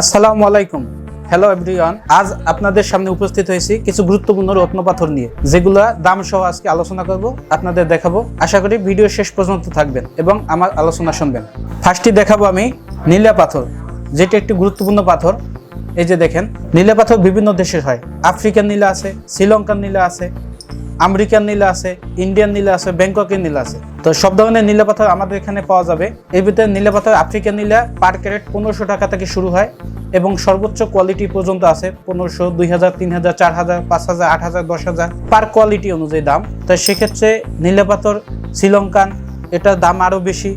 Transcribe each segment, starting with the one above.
আসসালামু আলাইকুম। Hello everyone আজ আপনাদের সামনে উপস্থিত হয়েছি কিছু গুরুত্বপূর্ণ রত্নপাথর নিয়ে, যেগুলো দাম সহ আজকে আলোচনা করব, আপনাদের দেখাবো। আশা করি ভিডিও শেষ পর্যন্ত থাকবেন এবং আমার আলোচনা শুনবেন। ফার্স্টটি দেখাবো আমি নীলা পাথর, যেটি একটি গুরুত্বপূর্ণ পাথর। এই যে দেখেন, নীলা পাথর বিভিন্ন দেশের হয়। আফ্রিকান নীলা আছে, শ্রীলঙ্কার নীলা আছে আমেরিকান নীলা আছে ইন্ডিয়ান নীলা আছে, ব্যাংককের নীলা আছে। তো সব ধরনের নীলা পাথর আমাদের এখানে পাওয়া যাবে। এর ভিতরে নীলা পাথর আফ্রিকান নীলা পার ক্যারেট পনেরোশো টাকা থেকে শুরু হয় এবং সর্বোচ্চ কোয়ালিটি পর্যন্ত আছে পনেরোশো, দুই হাজার, তিন হাজার, চার হাজার, পাঁচ হাজার, আট হাজার, দশ হাজার পার কোয়ালিটি অনুযায়ী দাম। তো সেক্ষেত্রে নীলা পাথর, শ্রীলঙ্কান, এটার দাম আরও বেশি।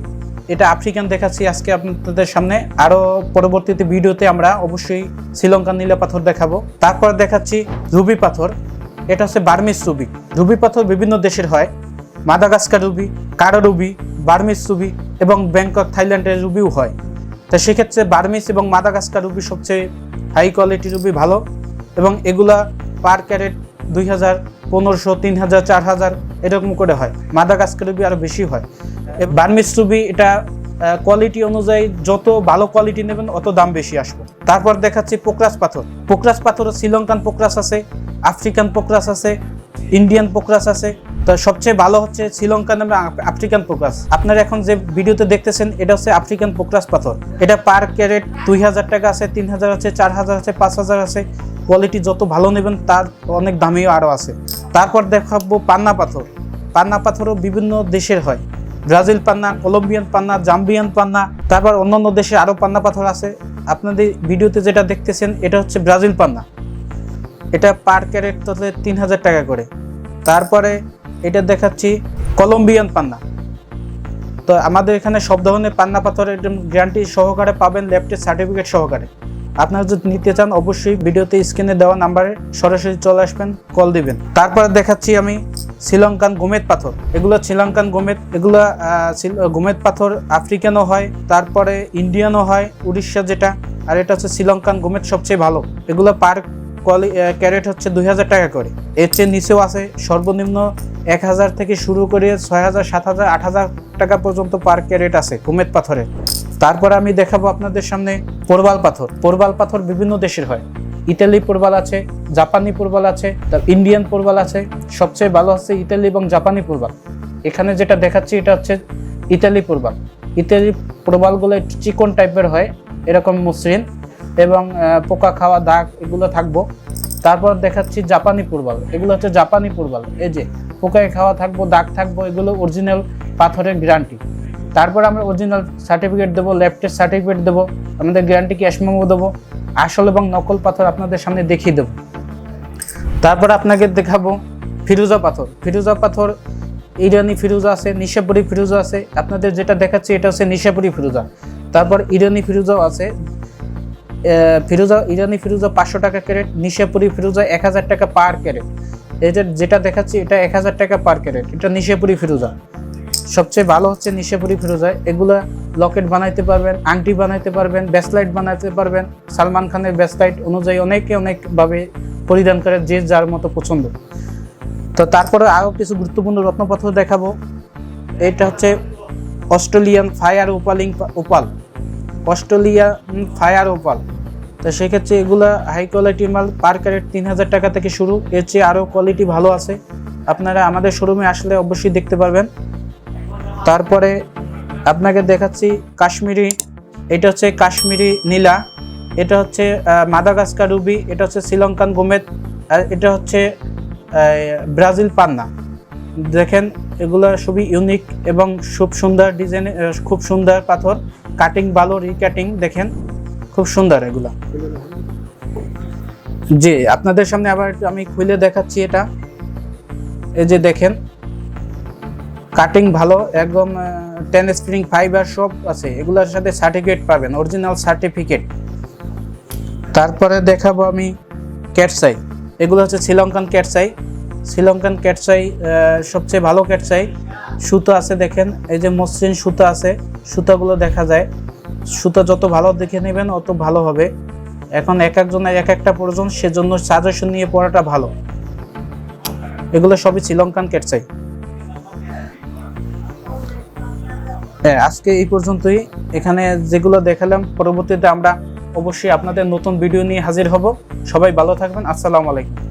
এটা আফ্রিকান দেখাচ্ছি আজকে আপনাদের সামনে। আরও পরবর্তীতে ভিডিওতে আমরা অবশ্যই শ্রীলঙ্কান নীলা পাথর দেখাবো। তারপর দেখাচ্ছি রুবি পাথর। এটা হচ্ছে বার্মিস রুবি। রুবি পাথর বিভিন্ন দেশের হয়। মাদাগাস্কার রুবি, কারও রুবি বার্মিস রুবি এবং ব্যাংকক, থাইল্যান্ডের রুবিও হয়। তা সেক্ষেত্রে বার্মিস এবং মাদাগাস্কার রুবি সবচেয়ে হাই কোয়ালিটি রুবি ভালো এবং এগুলা পার ক্যারেট দুই হাজার পনেরোশো, তিন হাজার, চার হাজার এরকম করে হয়। মাদাগাস্কার রুবি আরও বেশি হয়। বার্মিস রুবি এটা কোয়ালিটি অনুযায়ী যত ভালো কোয়ালিটি নেবেন অত দাম বেশি আসবে। তারপর দেখাচ্ছি পোকরাস পাথর। পোকরাস পাথর শ্রীলঙ্কান পোকরাস আছে, আফ্রিকান পোকরাস আছে, ইন্ডিয়ান পোকরাস আছে তো সবচেয়ে ভালো হচ্ছে শ্রীলঙ্কান নামে আফ্রিকান পোকরাস আপনারা এখন যে ভিডিওতে দেখতেছেন, এটা হচ্ছে আফ্রিকান পোকরাস পাথর। এটা পার ক্যারেট দুই হাজার টাকা আছে, তিন হাজার আছে, চার হাজার আছে, পাঁচ হাজার আছে। কোয়ালিটি যত ভালো নেবেন, তার অনেক দামিও আরও আছে। তারপর দেখাবো পান্না পাথর। পান্না পাথরও বিভিন্ন দেশের হয়। ব্রাজিল পান্না, কলম্বিয়ান পান্না, জাম্বিয়ান পান্না, তারপর অন্যান্য দেশে আরও পান্না পাথর আছে। আপনাদের ভিডিওতে যেটা দেখতেছেন, এটা হচ্ছে ব্রাজিল পান্না। এটা পার ক্যারেট তোলে তিন হাজার টাকা করে। তারপরে এটা দেখাচ্ছি কলম্বিয়ান পান্না। তো আমাদের এখানে সব ধরনের পান্না পাথরের গ্যারান্টি সহকারে পাবেন ল্যাপটের সার্টিফিকেট সহকারে। আপনারা যদি নিতে চান, অবশ্যই ভিডিওতে স্ক্রিনে দেওয়া নাম্বারে সরাসরি চলে আসবেন কল দিবেন। তারপরে দেখাচ্ছি আমি শ্রীলঙ্কান গোমেদ পাথর। এগুলো শ্রীলঙ্কান গোমেদ, এগুলো গোমেদ পাথর আফ্রিকানও হয়, তারপরে ইন্ডিয়ানও হয়, উড়িষ্যা যেটা, আর এটা হচ্ছে শ্রীলঙ্কান গোমেদ সবচেয়ে ভালো। এগুলো পার কোয়ালি ক্যারেট হচ্ছে দুই হাজার টাকা করে। এর চেয়ে নিচেও আছে সর্বনিম্ন এক হাজার থেকে শুরু করে ছয় হাজার, সাত হাজার, আট হাজার টাকা পর্যন্ত পার ক্যারেট আছে গোমেদ পাথরের তারপর আমি দেখাবো আপনাদের সামনে পোরবাল পাথর। পোরবাল পাথর বিভিন্ন দেশের হয়। ইতালি পোরবাল আছে, জাপানি পোরবাল আছে, তার ইন্ডিয়ান পোরবাল আছে, সবচেয়ে ভালো হচ্ছে ইতালি এবং জাপানি পোরবাল। এখানে যেটা দেখাচ্ছি এটা হচ্ছে ইতালি পোরবাল। ইতালি পোরবালগুলো একটু চিকন টাইপের হয়, এরকম মসৃণ, এবং পোকা খাওয়া, দাগ এগুলো থাকব। তারপর দেখাচ্ছি জাপানি পোরবাল। এগুলো হচ্ছে জাপানি পোরবাল। এই যে পোকায় খাওয়া থাকব, দাগ থাকব, এগুলো অরিজিনাল পাথরের গ্যারান্টি তারপর আমরা অরিজিনাল সার্টিফিকেট দেবো ল্যাপটের সার্টিফিকেট দেবো আমাদের গ্যারান্টি ক্যাশ মেমো দেবো, আসল এবং নকল পাথর আপনাদের সামনে দেখিয়ে দেবো। তারপর আপনাকে দেখাবো ফিরুজা পাথর। ফিরুজা পাথর, ইরানি ফিরুজা আছে, নিশাপুরি ফিরুজা আছে, আপনাদের যেটা দেখাচ্ছি এটা হচ্ছে নিশাপুরি ফিরুজা। তারপর ইরানি ফিরুজাও আছে ফিরুজা, ইরানি ফিরুজা পাঁচশো টাকা ক্যারেট নিশাপুরি ফিরুজা এক হাজার টাকা পার ক্যারেট এটা যেটা দেখাচ্ছি, এটা এক হাজার টাকা পার ক্যারেট এটা নিশেপুরি ফিরুজা। সবচেয়ে ভালো হচ্ছে নিশেপুরি ফিরোজা। এগুলো লকেট বানাইতে পারবেন, আংটি বানাইতে পারবেন ব্যাসলাইট বানাইতে পারবেন। সালমান খানের ব্যাসলাইট অনুযায়ী অনেকে অনেকভাবে পরিধান করে যে যার মতো পছন্দ। তো তারপরে আরও কিছু গুরুত্বপূর্ণ রত্নপাথর দেখাবো। এটা হচ্ছে Australian fire ওপালিং opal. Australian fire opal. তো সেক্ষেত্রে এগুলা হাই কোয়ালিটি মাল পার ক্যারেট তিন হাজার টাকা থেকে শুরু। এর চেয়ে আরও কোয়ালিটি ভালো আছে। আপনারা আমাদের শোরুমে আসলে অবশ্যই দেখতে পারবেন। তারপরে আপনাকে দেখাচ্ছি কাশ্মীরি, এটা হচ্ছে কাশ্মীরি নীলা, এটা হচ্ছে মাদাগাস্কার রুবি, এটা হচ্ছে শ্রীলঙ্কান গোমেদ, আর এটা হচ্ছে ব্রাজিল পান্না। দেখেন, এগুলো খুবই ইউনিক এবং খুব সুন্দর ডিজাইন খুব সুন্দর পাথর। কাটিং ভালো রিকাটিং দেখেন। খুব সুন্দর এগুলো। জি, আপনাদের সামনে আবার আমি খুলে দেখাচ্ছি এটা। এই যে দেখেন কাটিং ভালো, একদম টেন স্প্রিং ফাইবার সব আছে। এগুলোর সাথে সার্টিফিকেট পাবেন অরিজিনাল সার্টিফিকেট তারপরে দেখাবো আমি ক্যাটসাই। এগুলো হচ্ছে শ্রীলঙ্কান ক্যাটসাই। শ্রীলঙ্কান ক্যাটসাই সবচেয়ে ভালো ক্যাটসাই। সুতো আছে দেখেন, এই যে মসৃণ সুতো আছে, সুতোগুলো দেখা যায়। সুতো যত ভালো দেখে নেবেন, অত ভালো হবে। এখন এক একজনের এক একটা প্রয়োজন, সেজন্য সাজেশন নিয়ে পড়াটা ভালো। এগুলো সবই শ্রীলঙ্কান ক্যাটসাই হ্যাঁ আজকে এই পর্যন্তই। এখানে যেগুলো দেখালাম, পরবর্তীতে আমরা অবশ্যই আপনাদের নতুন ভিডিও নিয়ে হাজির হব। সবাই ভালো থাকবেন। আসসালামু আলাইকুম।